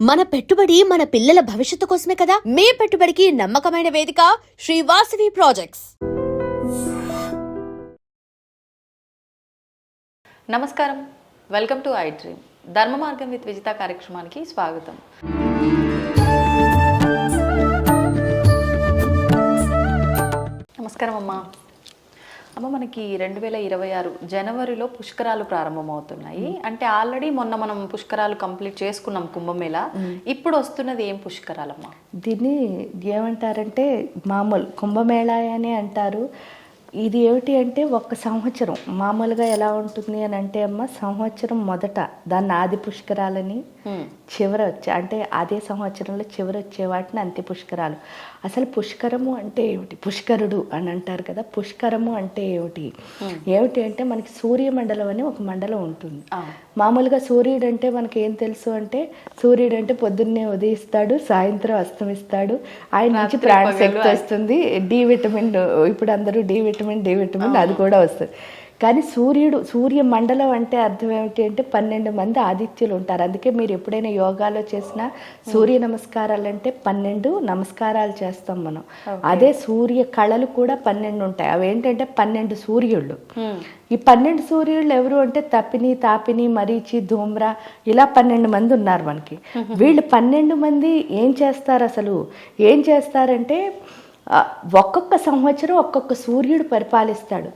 మన పెట్టుబడి మన పిల్లల భవిష్యత్తు కోసమే కదా? మీ పెట్టుబడికి నమ్మకమైన వేదిక శ్రీవాసవి ప్రాజెక్ట్స్ నమస్కారం. Welcome to I Dream Dharma Margam with Vijitha కార్యక్రమానికి స్వాగతం. నమస్కారం అమ్మా. అమ్మ మనకి రెండు వేల ఇరవై ఆరు జనవరిలో పుష్కరాలు ప్రారంభమవుతున్నాయి. అంటే ఆల్రెడీ మొన్న మనం పుష్కరాలు కంప్లీట్ చేసుకున్నాం కుంభమేళ. ఇప్పుడు వస్తున్నది ఏం పుష్కరాలమ్మా? దీన్ని ఏమంటారంటే మామూలు కుంభమేళా అని అంటారు. ఇది ఏమిటి అంటే ఒక సంవత్సరం. మామూలుగా ఎలా ఉంటుంది అని అంటే అమ్మ సంవత్సరం మొదట దాన్ని ఆది పుష్కరాలని చివర వచ్చే అంటే అదే సంవత్సరంలో చివర వచ్చే వాటిని అంత్య పుష్కరాలు. అసలు పుష్కరము అంటే ఏమిటి? పుష్కరుడు అని అంటారు కదా పుష్కరము అంటే ఏమిటి? ఏమిటి అంటే మనకి సూర్యమండలం అని ఒక మండలం ఉంటుంది. మామూలుగా సూర్యుడు అంటే మనకి ఏం తెలుసు అంటే సూర్యుడు అంటే పొద్దున్నే ఉదయిస్తాడు సాయంత్రం అస్తమిస్తాడు. ఆయన నుంచి ప్రాణశక్తి వస్తుంది. డి విటమిన్ ఇప్పుడు అందరూ డి విటమిన్ డి విటమిన్ అది కూడా వస్తుంది. కానీ సూర్యుడు సూర్య మండలం అంటే అర్థం ఏమిటి అంటే పన్నెండు మంది ఆదిత్యులు ఉంటారు. అందుకే మీరు ఎప్పుడైనా యోగాలో చేసిన సూర్య నమస్కారాలు అంటే పన్నెండు నమస్కారాలు చేస్తాం మనం. అదే సూర్య కళలు కూడా పన్నెండు ఉంటాయి. అవి ఏంటంటే పన్నెండు సూర్యుళ్ళు. ఈ పన్నెండు సూర్యుళ్ళు ఎవరు అంటే తపిని తాపిని మరీచి ధూమ్ర ఇలా పన్నెండు మంది ఉన్నారు మనకి. వీళ్ళు పన్నెండు మంది ఏం చేస్తారు అసలు? ఏం చేస్తారంటే ఒక్కొక్క సంవత్సరం ఒక్కొక్క సూర్యుడు పరిపాలిస్తాడు.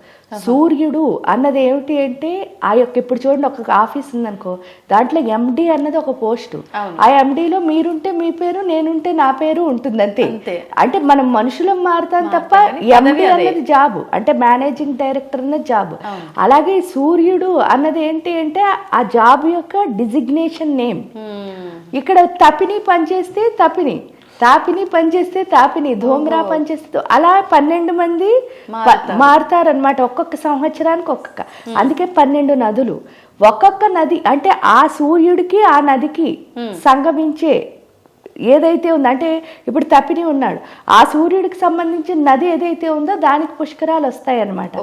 సూర్యుడు అన్నది ఏమిటి అంటే ఆ యొక్క ఇప్పుడు చూడండి ఒక ఆఫీస్ ఉందనుకో దాంట్లో ఎండి అన్నది ఒక పోస్టు. ఆ ఎండిలో మీరుంటే మీ పేరు నేనుంటే నా పేరు ఉంటుంది అంతే. అంటే మనం మనుషులం మారుతాం తప్ప ఎండి అన్నది జాబ్. అంటే మేనేజింగ్ డైరెక్టర్ అన్నది జాబ్. అలాగే సూర్యుడు అన్నది ఏంటి అంటే ఆ జాబ్ యొక్క డిజిగ్నేషన్ నేమ్. ఇక్కడ తపిని పనిచేస్తే తపిని. తాపిని పనిచేస్తే తాపిని ధూమ్రా పనిచేస్తే అలా పన్నెండు మంది మారుతారనమాట ఒక్కొక్క సంవత్సరానికి ఒక్కొక్క. అందుకే పన్నెండు నదులు. ఒక్కొక్క నది అంటే ఆ సూర్యుడికి ఆ నదికి సంగమించే ఏదైతే ఉందో అంటే ఇప్పుడు తపిని ఉన్నాడు. ఆ సూర్యుడికి సంబంధించిన నది ఏదైతే ఉందో దానికి పుష్కరాలు వస్తాయి అనమాట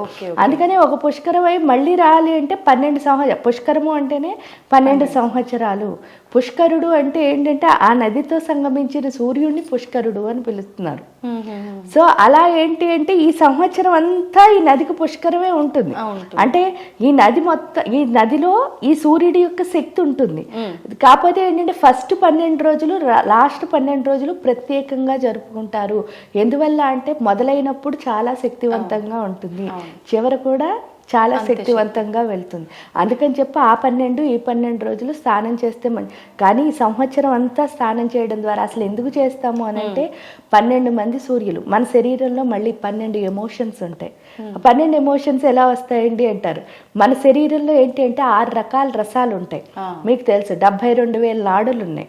అందుకని ఒక పుష్కరం అయి మళ్ళీ రావాలి అంటే పన్నెండు సంవత్సరం పుష్కరము అంటేనే పన్నెండు. సంవత్సరాలు. పుష్కరుడు అంటే ఏంటంటే ఆ నదితో సంగమించిన సూర్యుడిని పుష్కరుడు అని పిలుస్తున్నారు. సో అలా ఏంటి అంటే ఈ సంవత్సరం అంతా ఈ నదికి పుష్కరమే ఉంటుంది. అంటే ఈ నది మొత్తం ఈ నదిలో ఈ సూర్యుడి యొక్క శక్తి ఉంటుంది. కాకపోతే ఏంటంటే ఫస్ట్ పన్నెండు రోజులు లాస్ట్ పన్నెండు రోజులు ప్రత్యేకంగా జరుపుకుంటారు. ఎందువల్ల అంటే మొదలైనప్పుడు చాలా శక్తివంతంగా ఉంటుంది. చివర కూడా చాలా శక్తివంతంగా వెళ్తుంది. అందుకని చెప్పి ఆ పన్నెండు ఈ పన్నెండు రోజులు స్నానం చేస్తే మంచి కానీ ఈ సంవత్సరం అంతా స్నానం చేయడం ద్వారా అసలు ఎందుకు చేస్తాము అని అంటే పన్నెండు మంది సూర్యులు. మన శరీరంలో మళ్ళీ పన్నెండు ఎమోషన్స్ ఉంటాయి. పన్నెండు ఎమోషన్స్ ఎలా వస్తాయండి అంటారు. మన శరీరంలో ఏంటి అంటే ఆరు రకాల రసాలు ఉంటాయి. మీకు తెలుసు డెబ్బై రెండు వేల నాడులు ఉన్నాయి.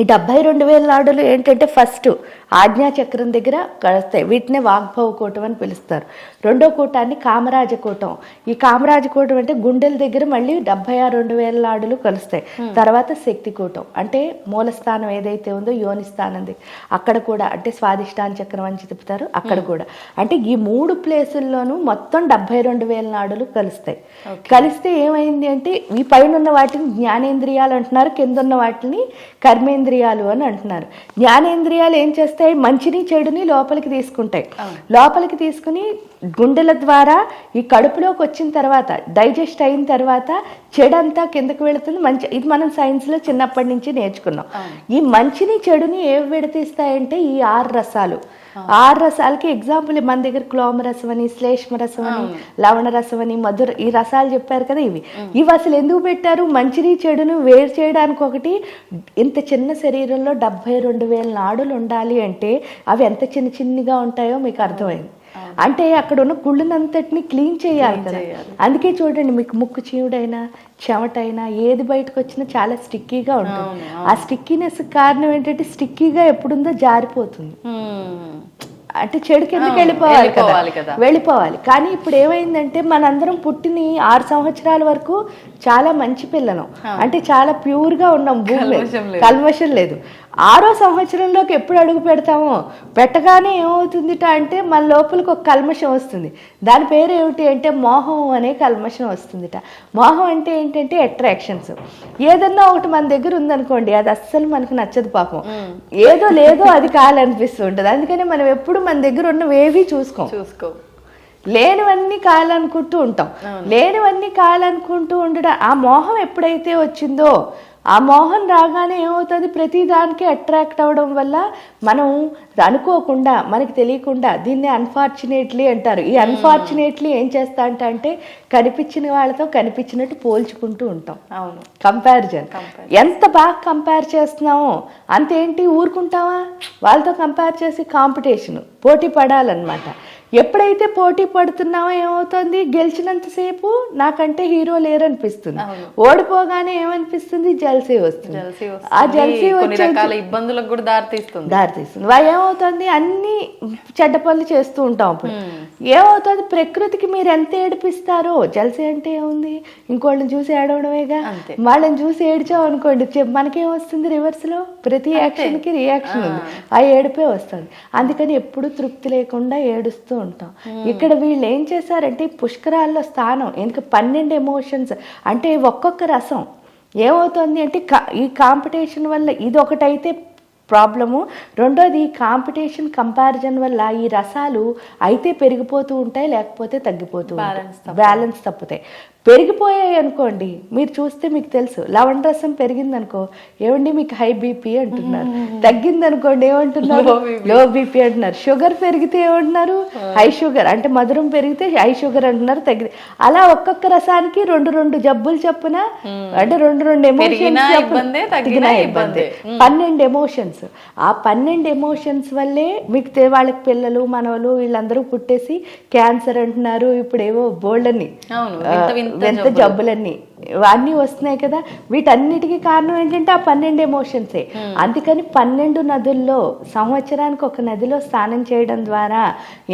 ఈ డెబ్బై రెండు వేల నాడులు ఏంటంటే ఫస్ట్ ఆజ్ఞా చక్రం దగ్గర కలుస్తాయి. వీటినే వాగ్భవ కూటం అని పిలుస్తారు. రెండో కూటాన్ని కామరాజ కూటం. ఈ కామరాజ కూటం అంటే గుండెల దగ్గర మళ్ళీ డెబ్బై ఆరు రెండు వేల నాడులు కలుస్తాయి. తర్వాత శక్తి కూటం. అంటే మూలస్థానం ఏదైతే ఉందో యోని స్థానం దగ్గర అక్కడ కూడా అంటే స్వాదిష్టాన చక్రం అని చెప్తారు అక్కడ కూడా. అంటే ఈ మూడు ప్లేసుల్లోనూ మొత్తం డెబ్బై రెండు వేల నాడులు కలుస్తాయి. కలిస్తే ఏమైంది అంటే ఈ పైన ఉన్న వాటిని జ్ఞానేంద్రియాలు అంటున్నారు. కింద ఉన్న వాటిని కర్మేంద్రియాలు అని అంటున్నారు. జ్ఞానేంద్రియాలు ఏం చేస్తాయి? మంచిని చెడుని లోపలికి తీసుకుంటాయి. లోపలికి తీసుకుని గుండెల ద్వారా ఈ కడుపులోకి వచ్చిన తర్వాత డైజెస్ట్ అయిన తర్వాత చెడంతా కిందకు వెళుతుంది. మంచి ఇది మనం సైన్స్లో చిన్నప్పటి నుంచి నేర్చుకున్నాం. ఈ మంచిని చెడుని ఏవి విడతీస్తాయంటే ఈ ఆరు రసాలు. ఆరు రసాలకి ఎగ్జాంపుల్ మన దగ్గర క్లోమ రసం అని శ్లేష్మ రసం అని లవణ రసం అని మధుర ఈ రసాలు చెప్పారు కదా ఇవి. ఇవి అసలు ఎందుకు పెట్టారు? మంచిని చెడును వేరు చేయడానికి ఒకటి. ఇంత చిన్న శరీరంలో డెబ్బై రెండు వేల నాడులు ఉండాలి అంటే అవి ఎంత చిన్న చిన్నగా ఉంటాయో మీకు అర్థమైంది. అంటే అక్కడ ఉన్న గుళ్ళనంతటిని క్లీన్ చేయాలి కదా. అందుకే చూడండి మీకు ముక్కు చీవుడైనా చెమటైనా ఏది బయటకు వచ్చినా చాలా స్టిక్కీగా ఉంటుంది. ఆ స్టిక్కీనెస్ కారణం ఏంటంటే స్టిక్కీగా ఎప్పుడుందో జారిపోతుంది. అంటే చెడుకి ఎందుకు వెళ్ళిపోవాలి వెళ్ళిపోవాలి కదా. వెళ్ళిపోవాలి. కానీ ఇప్పుడు ఏమైందంటే మనందరం పుట్టిని ఆరు సంవత్సరాల వరకు చాలా మంచి పిల్లలం. అంటే చాలా ప్యూర్గా ఉన్నాం భూమి. కల్మషం లేదు. ఆరో సంవత్సరంలోకి ఎప్పుడు అడుగు పెడతామో? పెట్టగానే ఏమవుతుందిట అంటే మన లోపలికి ఒక కల్మషం వస్తుంది. దాని పేరు ఏమిటి అంటే మోహం అనే కల్మషం వస్తుందిట. మోహం అంటే ఏంటంటే అట్రాక్షన్స్ ఏదన్నా ఒకటి మన దగ్గర ఉందనుకోండి అది అస్సలు మనకు నచ్చదు పాపం. ఏదో లేదో అది కావాలనిపిస్తూ ఉంటుంది అందుకని మనం ఎప్పుడు మన దగ్గర ఉన్నవేవి చూసుకోం. చూసుకో. లేనివన్నీ కావాలనుకుంటూ ఉంటాం. లేనివన్నీ కావాలనుకుంటూ ఉండడం ఆ మోహం ఎప్పుడైతే వచ్చిందో ఆ మోహం రాగానే ఏమవుతుంది? ప్రతి దానికి అట్రాక్ట్ అవ్వడం వల్ల మనం అనుకోకుండా మనకి తెలియకుండా దీన్ని అన్ఫార్చునేట్లీ అంటారు. ఈ అన్ఫార్చునేట్లీ ఏం చేస్తా అంటే అంటే కనిపించిన వాళ్ళతో కనిపించినట్టు పోల్చుకుంటూ ఉంటాం. అవును. కంపారిజన్ ఎంత బాగా కంపేర్ చేస్తున్నామో. అంతేంటి? ఊరుకుంటావా? వాళ్ళతో కంపేర్ చేసి కాంపిటీషన్ పోటీ పడాలన్నమాట. ఎప్పుడైతే పోటీ పడుతున్నామో ఏమవుతుంది? గెలిచినంతసేపు నాకంటే హీరో లేరనిపిస్తుంది. ఓడిపోగానే ఏమనిపిస్తుంది? జల్సీ వస్తుంది. ఆ జల్సీ వచ్చే ఇబ్బందులకు కూడా దారితీస్తుంది. దారితీస్తుంది. వా ఏమవుతుంది? అన్ని చెడ్డ పనులు చేస్తూ ఉంటాం అప్పుడు. ఏమవుతుంది? ప్రకృతికి మీరు ఎంత ఏడిపిస్తారో? జలసి అంటే ఏముంది? ఇంకోళ్ళని చూసి ఏడవడమేగా. వాళ్ళని చూసి ఏడ్చాం అనుకోండి మనకేం వస్తుంది రివర్స్లో ప్రతి యాక్షన్కి రియాక్షన్ ఉంది. ఆ ఏడుపే వస్తుంది. అందుకని ఎప్పుడు తృప్తి లేకుండా ఏడుస్తూ ఉంటాం. ఇక్కడ వీళ్ళు ఏం చేశారంటే పుష్కరాల్లో స్థానం ఎందుకు పన్నెండు ఎమోషన్స్ అంటే ఒక్కొక్క రసం ఏమవుతుంది అంటే ఈ కాంపిటీషన్ వల్ల ఇది ఒకటైతే ప్రాబ్లము. రెండోది కాంపిటీషన్ కంపారిజన్ వల్ల ఈ రసాలు అయితే పెరిగిపోతూ ఉంటాయి లేకపోతే తగ్గిపోతూ బ్యాలెన్స్ తప్పుతాయి. పెరిగిపోయాయి అనుకోండి మీరు చూస్తే మీకు తెలుసు లవణ రసం పెరిగింది అనుకో ఏమండి మీకు హై బీపీ అంటున్నారు. తగ్గింది అనుకోండి ఏమంటున్నారు? లో బీపీ అంటున్నారు. షుగర్ పెరిగితే ఏమంటున్నారు? హై షుగర్ అంటే మధురం పెరిగితే హై షుగర్ అంటున్నారు తగ్గింది అలా ఒక్కొక్క రసానికి రెండు రెండు జబ్బులు చొప్పున అంటే రెండు రెండు ఎమోషన్స్. పన్నెండు ఎమోషన్స్ ఆ పన్నెండు ఎమోషన్స్ వల్లే మీకు వాళ్ళకి పిల్లలు మనవలు వీళ్ళందరూ పుట్టేసి క్యాన్సర్ అంటున్నారు. ఇప్పుడు ఏవో బోల్డ్ అని అవును, వింత వింత వింత జబ్బులన్నీ. అన్నీ వస్తున్నాయి కదా. వీటన్నిటికీ కారణం ఏంటంటే ఆ పన్నెండు ఎమోషన్సే అందుకని పన్నెండు నదుల్లో సంవత్సరానికి ఒక నదిలో స్నానం చేయడం ద్వారా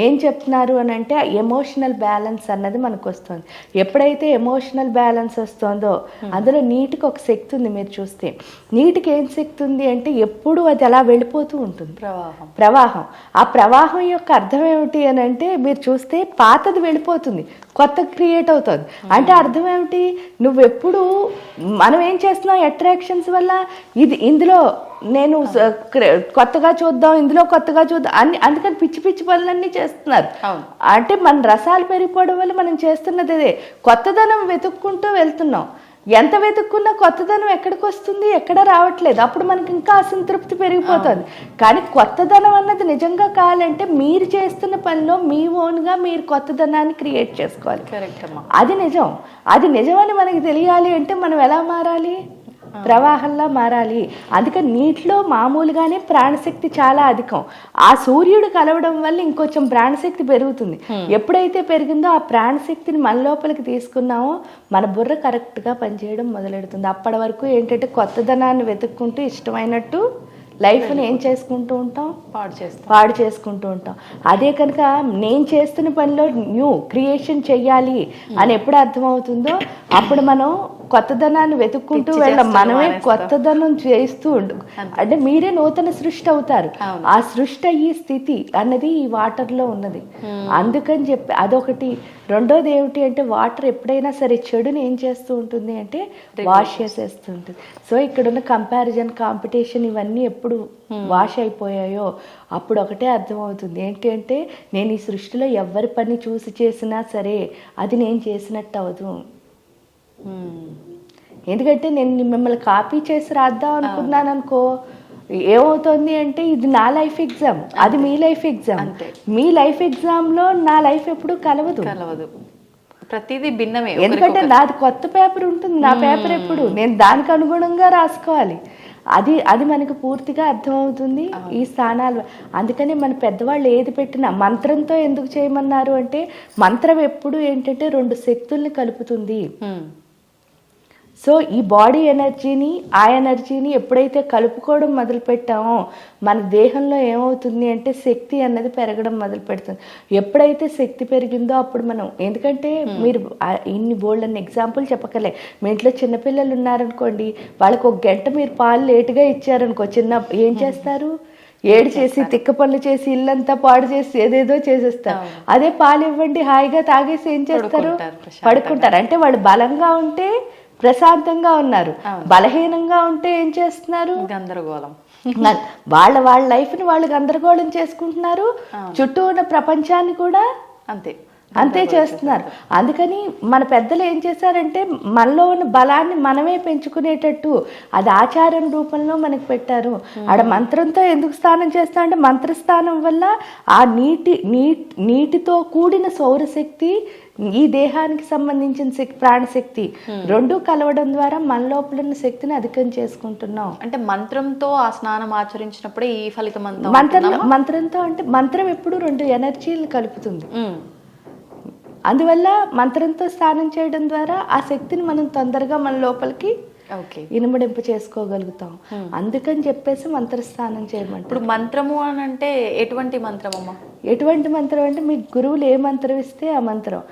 ఏం చెప్తున్నారు అని అంటే ఎమోషనల్ బ్యాలెన్స్ అన్నది మనకు వస్తుంది ఎప్పుడైతే ఎమోషనల్ బ్యాలెన్స్ వస్తుందో అందులో నీటికి ఒక శక్తి ఉంది మీరు చూస్తే. నీటికి ఏం శక్తి ఉంది అంటే ఎప్పుడు అది అలా వెళ్ళిపోతూ ఉంటుంది. ప్రవాహం. ప్రవాహం. ఆ ప్రవాహం యొక్క అర్థం ఏమిటి అని అంటే మీరు చూస్తే పాతది వెళ్ళిపోతుంది. కొత్త క్రియేట్ అవుతుంది. అంటే అర్థం ఏమిటి? నువ్వెప్పుడు మనం ఏం చేస్తున్నాం? అట్రాక్షన్స్ వల్ల ఇది ఇందులో నేను కొత్తగా చూద్దాం ఇందులో కొత్తగా చూద్దాం అన్ని అందుకని పిచ్చి పిచ్చి పనులన్నీ చేస్తున్నారు. అంటే మన రసాలు పెరిగిపోవడం వల్ల మనం చేస్తున్నది అదే. కొత్తదనం వెతుక్కుంటూ వెళ్తున్నాం. ఎంత వెతుక్కున్నా కొత్తదనం ఎక్కడికి వస్తుంది ఎక్కడ రావట్లేదు. అప్పుడు మనకి ఇంకా అసంతృప్తి పెరిగిపోతుంది. కానీ కొత్తదనం అన్నది నిజంగా కావాలంటే మీరు చేస్తున్న పనిలో మీ ఓన్గా మీరు కొత్తదనాన్ని క్రియేట్ చేసుకోవాలి. అది నిజం. అది నిజమని మనకి తెలియాలి అంటే మనం ఎలా మారాలి? ప్రవాహంలా మారాలి. అందుకని నీటిలో మామూలుగానే ప్రాణశక్తి చాలా అధికం. ఆ సూర్యుడు కలవడం వల్ల ఇంకొంచెం ప్రాణశక్తి పెరుగుతుంది. ఎప్పుడైతే పెరిగిందో ఆ ప్రాణశక్తిని మన లోపలికి తీసుకున్నామో మన బుర్ర కరెక్ట్గా పనిచేయడం మొదలెడుతుంది. అప్పటి వరకు ఏంటంటే కొత్తదనాన్ని వెతుక్కుంటూ ఇష్టమైనట్టు లైఫ్ని ఏం చేసుకుంటూ ఉంటాం? పాడు చేస్తాం. పాడు చేసుకుంటూ ఉంటాం. అదే కనుక నేను చేస్తున్న పనిలో న్యూ క్రియేషన్ చెయ్యాలి అని ఎప్పుడు అర్థమవుతుందో అప్పుడు మనం కొత్తదనాన్ని వెతుక్కుంటూ వెళ్ళం మనమే. కొత్తదనం చేస్తూ ఉండు. అంటే మీరే నూతన సృష్టి అవుతారు. ఆ సృష్టి అయ్యే స్థితి అన్నది ఈ వాటర్లో ఉన్నది. అందుకని చెప్పి అదొకటి. రెండోది ఏమిటి అంటే వాటర్ ఎప్పుడైనా సరే చెడుని ఏం చేస్తూ ఉంటుంది అంటే వాష్ చేసేస్తూ ఉంటుంది. సో ఇక్కడ ఉన్న కంపారిజన్ కాంపిటీషన్ ఇవన్నీ ఎప్పుడు వాష్ అయిపోయాయో అప్పుడు ఒకటే అర్థమవుతుంది. ఏంటి అంటే నేను ఈ సృష్టిలో ఎవరి పని చూసి చేసినా సరే అది నేను చేసినట్టు అవ్వదు మ్మ్. ఎందుకంటే నేను మిమ్మల్ని కాపీ చేసి రాద్దాం అనుకున్నాను అనుకో ఏమవుతుంది అంటే ఇది నా లైఫ్ ఎగ్జామ్ అది మీ లైఫ్ ఎగ్జామ్. మీ లైఫ్ ఎగ్జామ్లో నా లైఫ్ ఎప్పుడు కలవదు. కలవదు. ప్రతిదీ భిన్నమే. ఎందుకంటే నాది కొత్త పేపర్ ఉంటుంది నా పేపర్ ఎప్పుడు? నేను దానికి అనుగుణంగా రాసుకోవాలి. అది అది మనకు పూర్తిగా అర్థమవుతుంది ఈ స్థానాలు. అందుకని మన పెద్దవాళ్ళు ఏది పెట్టినా మంత్రంతో ఎందుకు చేయమన్నారు అంటే మంత్రం ఎప్పుడు ఏంటంటే రెండు శక్తుల్ని కలుపుతుంది. సో ఈ బాడీ ఎనర్జీని ఆ ఎనర్జీని ఎప్పుడైతే కలుపుకోవడం మొదలు పెట్టామో మన దేహంలో ఏమవుతుంది అంటే శక్తి అన్నది పెరగడం మొదలు పెడుతుంది ఎప్పుడైతే శక్తి పెరిగిందో అప్పుడు మనం ఎందుకంటే మీరు ఆ ఇన్ని బోల్డ్ అని ఎగ్జాంపుల్ చెప్పకలే. మీ ఇంట్లో చిన్నపిల్లలు ఉన్నారనుకోండి వాళ్ళకి ఒక గంట మీరు పాలు లేటుగా ఇచ్చారనుకో చిన్న ఏం చేస్తారు? ఏడు చేసి తిక్క పనులు చేసి ఇల్లంతా పాడు చేసి ఏదేదో చేసేస్తారు. అదే పాలు ఇవ్వండి హాయిగా తాగేసి ఏం చేస్తారు. పడుకుంటారు. అంటే వాళ్ళు బలంగా ఉంటే ప్రశాంతంగా ఉన్నారు. బలహీనంగా ఉంటే ఏం చేస్తున్నారు? గందరగోళం. వాళ్ళ వాళ్ళ లైఫ్ని వాళ్ళు గందరగోళం చేసుకుంటున్నారు. చుట్టూ ఉన్న ప్రపంచాన్ని కూడా అంతే. అంతే చేస్తున్నారు. అందుకని మన పెద్దలు ఏం చేశారంటే మనలో ఉన్న బలాన్ని మనమే పెంచుకునేటట్టు అది ఆచారం రూపంలో మనకి పెట్టారు. ఆడ మంత్రంతో ఎందుకు స్నానం చేస్తా అంటే మంత్రస్థానం వల్ల ఆ నీటి నీ నీటితో కూడిన సౌరశక్తి ఈ దేహానికి సంబంధించిన శక్తి ప్రాణశక్తి రెండు కలవడం ద్వారా మన లోపల ఉన్న శక్తిని అధికం చేసుకుంటున్నాం. అంటే మంత్రంతో ఆ స్నానం ఆచరించినప్పుడే ఈ ఫలితం మంత్రం మంత్రంతో అంటే మంత్రం ఎప్పుడు రెండు ఎనర్జీలు కలుపుతుంది. అందువల్ల మంత్రంతో స్నానం చేయడం ద్వారా ఆ శక్తిని మనం తొందరగా మన లోపలికి ఓకే. ఇనుమడింప చేసుకోగలుగుతాం. అందుకని చెప్పేసి మంత్రస్నానం చేయమంటారు. ఇప్పుడు మంత్రము అని అంటే ఎటువంటి మంత్రం అమ్మా ఎటువంటి మంత్రం అంటే మీ గురువులు ఏ మంత్రం ఇస్తే ఆ మంత్రం.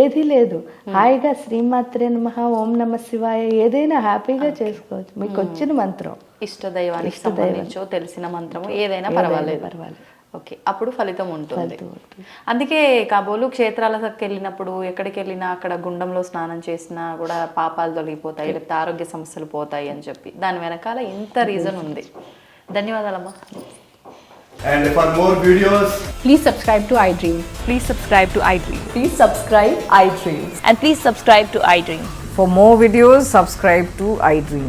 ఏది లేదు. హాయిగా శ్రీమాత్రే నమః ఓం నమ శివాయ ఏదైనా హ్యాపీగా చేసుకోవచ్చు. మీకు వచ్చిన మంత్రం. ఇష్ట దైవానికి సంబంధించో తెలిసిన మంత్రము ఏదైనా పర్వాలేదు. పర్వాలేదు. ఓకే అప్పుడు ఫలితం ఉంటుంది అందుకే కాబోలు క్షేత్రాలకు వెళ్ళినప్పుడు ఎక్కడికి వెళ్ళినా అక్కడ గుండంలో స్నానం చేసినా కూడా పాపాలు తొలగిపోతాయి లేకపోతే ఆరోగ్య సమస్యలు పోతాయి అని చెప్పి దాని వెనకాల ఇంత రీజన్ ఉంది ధన్యవాదాలమ్మా And for more videos, Please subscribe to iDream. Please subscribe to iDream. Please subscribe iDream. And please subscribe to iDream. For more videos, subscribe to iDream.